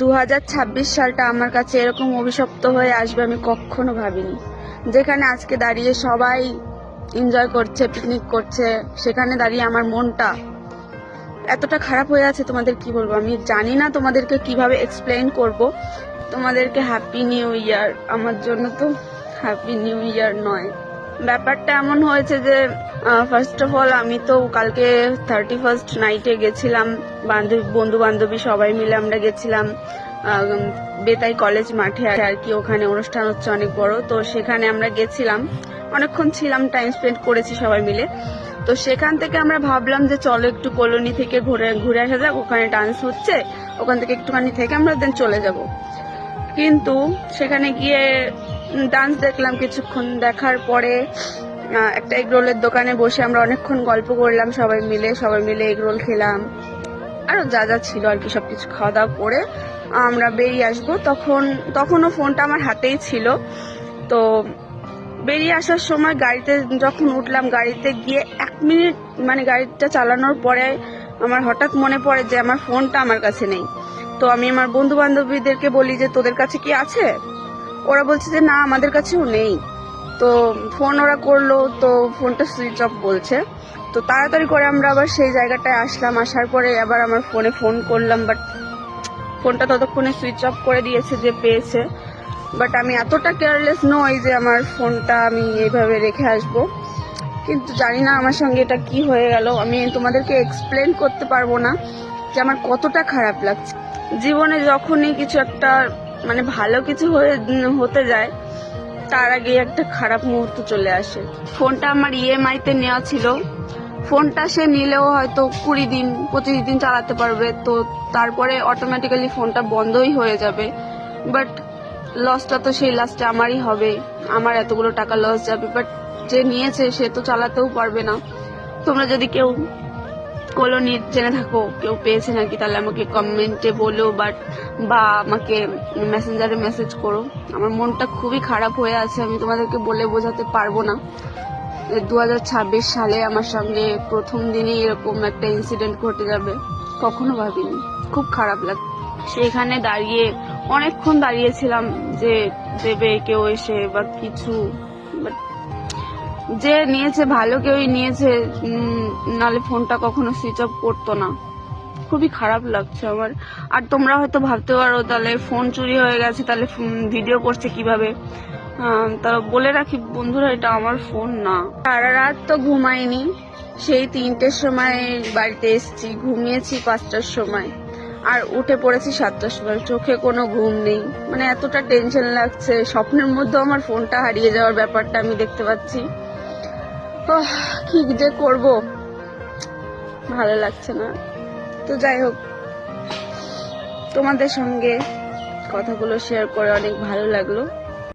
দু হাজার ছাব্বিশ সালটা আমার কাছে এরকম অভিশপ্ত হয়ে আসবে আমি কখনো ভাবিনি। যেখানে আজকে দাঁড়িয়ে সবাই এনজয় করছে পিকনিক করছে, সেখানে দাঁড়িয়ে আমার মনটা এতটা খারাপ হয়ে আছে, তোমাদের কি বলব? আমি জানি না তোমাদেরকে কীভাবে এক্সপ্লেইন করব। তোমাদেরকে হ্যাপি নিউ ইয়ার আমার জন্য তো হ্যাপি নিউ ইয়ার নয়। ব্যাপারটা এমন হয়েছে যে ফার্স্ট অফ অল আমি তো কালকে থার্টি ফার্স্ট নাইটে গেছিলাম। বন্ধু বান্ধবী সবাই মিলে আমরা গেছিলাম। বেতাই কলেজ মাঠে আর কি ওখানে অনুষ্ঠান হচ্ছে অনেক বড়। তো সেখানে আমরা গেছিলাম। অনেকক্ষণ ছিলাম টাইম স্পেন্ড করেছি সবাই মিলে। তো সেখান থেকে আমরা ভাবলাম যে চলো একটু কলোনি থেকে ঘুরে ঘুরে আসা যাক, ওখানে ডান্স হচ্ছে। ওখান থেকে একটুখানি থেকে আমরা দেন চলে যাব। কিন্তু সেখানে গিয়ে ডান্স দেখলাম কিছুক্ষণ। দেখার পরে একটা এগ রোলের দোকানে বসে আমরা অনেকক্ষণ গল্প করলাম, সবাই মিলে সবাই মিলে এগ রোল খেলাম। আরও যা যা ছিল আর কি, সবকিছু খাওয়া দাওয়া করে আমরা বেরিয়ে আসব। তখন, তখনও ফোনটা আমার হাতেই ছিল। তো বেরিয়ে আসার সময় গাড়িতে যখন উঠলাম, গাড়িতে গিয়ে এক মিনিট মানে গাড়িটা চালানোর পরে আমার হঠাৎ মনে পড়ে যে আমার ফোনটা আমার কাছে নেই। তো আমি আমার বন্ধু বান্ধবীদেরকে বলি যে, তোদের কাছে কি আছে? ওরা বলছে যে, না, আমাদের কাছেও নেই। তো ফোন ওরা করল, তো ফোনটা সুইচ অফ বলছে। তো তাড়াতাড়ি করে আমরা আবার সেই জায়গাটায় আসলাম, আসার পরে আবার আমার ফোনে ফোন করলাম বাট ফোনটা ততক্ষণে সুইচ অফ করে দিয়েছে যে পেয়েছে। বাট আমি এতটা কেয়ারলেস নই যে আমার ফোনটা আমি এইভাবে রেখে আসব। কিন্তু জানি না আমার সঙ্গে এটা কি হয়ে গেল। আমি তোমাদেরকে এক্সপ্লেন করতে পারব না যে আমার কতটা খারাপ লাগছে। জীবনে যখনই কিছু একটা মানে ভালো কিছু হয়ে, হতে যায় তার আগে একটা খারাপ মুহূর্ত চলে আসে। ফোনটা আমার ইএমআই তে নেওয়া ছিল। ফোনটা সে নিলেও হয়তো কুড়ি দিন, পঁচিশ দিন চালাতে পারবে। তো তারপরে অটোমেটিক্যালি ফোনটা বন্ধই হয়ে যাবে। বাট লসটা তো সেই লাস্টে আমারই হবে। আমার এতগুলো টাকা লস যাবে। বাট যে নিয়েছে সে তো চালাতেও পারবে না। তোমরা যদি কেউ কলোনি জেনে থাকো, কেউ পেয়েছে নাকি? তাহলে আমাকে কমেন্টে বলো বাট বা আমাকে মেসেঞ্জারে মেসেজ করো। আমার মনটা খুবই খারাপ হয়ে আছে, আমি তোমাদেরকে বলে বোঝাতে পারব না। দু হাজার ছাব্বিশ সালে আমার সঙ্গে প্রথম দিনই এরকম একটা ইনসিডেন্ট ঘটে যাবে। কখনো ভাবিনি। খুব খারাপ লাগে, সেখানে দাঁড়িয়ে, অনেকক্ষণ দাঁড়িয়েছিলাম যে দেবে কেউ এসে বা কিছু বাট যে নিয়েছে, ভালো কেউই নিয়েছে নালে ফোনটা কখনো সুইচ অফ করতো না। খুবই খারাপ লাগছে আমার। আর তোমরা হয়তো ভাবতে পারো, তাহলে ফোন চুরি হয়ে গেছে, তাহলে ভিডিও করছে কীভাবে? তা বলে রাখি বন্ধুরা, এটা আমার ফোন না। সারা রাত তো ঘুমাইনি। সেই তিনটের সময় বাড়িতে এসেছি, ঘুমিয়েছি পাঁচটার সময়। আর উঠে পড়েছি সাতটার সময়। চোখে কোনো ঘুম নেই। মানে এতটা টেনশন লাগছে। স্বপ্নের মধ্যে আমার ফোনটা হারিয়ে যাওয়ার ব্যাপারটা আমি দেখতে পাচ্ছি। কি যে করব? ভালো লাগছে না। তো যাই হোক, তোমাদের সঙ্গে কথাগুলো শেয়ার করে অনেক ভালো লাগল।